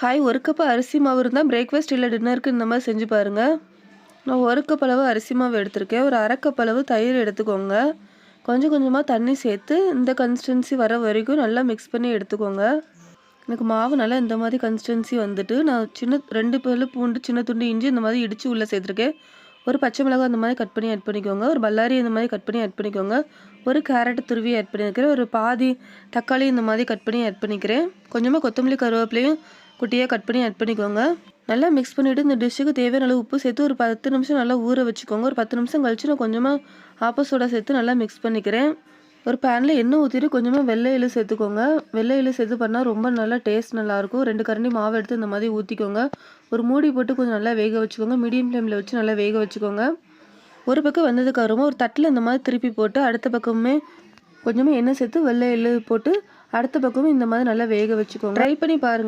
Hi ஒரு cup அரிசி மாவு இருந்தால் பிரேக்ஃபாஸ்ட் இல்லை டின்னருக்கு இந்த மாதிரி செஞ்சு பாருங்கள் நான் ஒரு கப் அளவு அரிசி மாவு எடுத்திருக்கேன். ஒரு அரை கப் அளவு தயிர் எடுத்துக்கோங்க. கொஞ்சம் கொஞ்சமாக தண்ணி சேர்த்து இந்த கன்சிஸ்டன்சி வர வரைக்கும் நல்லா மிக்ஸ் பண்ணி எடுத்துக்கோங்க. எனக்கு மாவு நல்லா இந்த மாதிரி கன்சிஸ்டன்சி வந்துட்டு நான் சின்ன ரெண்டு பல்லு பூண்டு சின்ன துண்டு இஞ்சி இந்த மாதிரி இடித்து உள்ளே சேர்த்துருக்கேன். ஒரு பச்சை மிளகாய் அந்த மாதிரி கட் பண்ணி ஆட் பண்ணிக்கோங்க. ஒரு பல்லாரி இந்த மாதிரி கட் பண்ணி ஆட் பண்ணிக்கோங்க. ஒரு கேரட் துருவி ஆட் பண்ணியிருக்கிறேன் ஒரு பாதி தக்காளி இந்த மாதிரி கட் பண்ணி ஆட் பண்ணிக்கிறேன். கொஞ்சமாக கொத்தமல்லி கருவேப்பிலையும் குட்டியாக கட் பண்ணி ஆட் பண்ணிக்கோங்க. நல்லா மிக்ஸ் பண்ணிவிட்டு இந்த டிஷ்ஷுக்கு தேவையான அளவு உப்பு சேர்த்து ஒரு பத்து நிமிஷம் நல்லா ஊற வச்சுக்கோங்க. ஒரு பத்து நிமிஷம் கழிச்சு நான் கொஞ்சமாக ஆப்ப சோடா சேர்த்து நல்லா மிக்ஸ் பண்ணிக்கிறேன். ஒரு பேனில் எண்ணெய் ஊற்றிட்டு கொஞ்சமாக வெள்ளை இலு சேர்த்துக்கோங்க. வெள்ளை எள்ளு சேர்த்து பண்ணால் ரொம்ப நல்லா டேஸ்ட் நல்லாயிருக்கும். ரெண்டு கரண்டி மாவு எடுத்து இந்த மாதிரி ஊற்றிக்கோங்க ஒரு மூடி போட்டு கொஞ்சம் நல்லா வேக வச்சுக்கோங்க. மீடியம் ஃப்ளேமில் வச்சு நல்லா வேக வச்சுக்கோங்க. ஒரு பக்கம் வந்ததுக்கு அப்புறமா ஒரு தட்டில் இந்த மாதிரி திருப்பி போட்டு அடுத்த பக்கமே கொஞ்சமாக எண்ணெய் சேர்த்து வெள்ளை எள்ளு போட்டு அடுத்த பக்கமும் இந்த மாதிரி நல்லா வேக வச்சுக்கோங்க. ட்ரை பண்ணி பாருங்கள்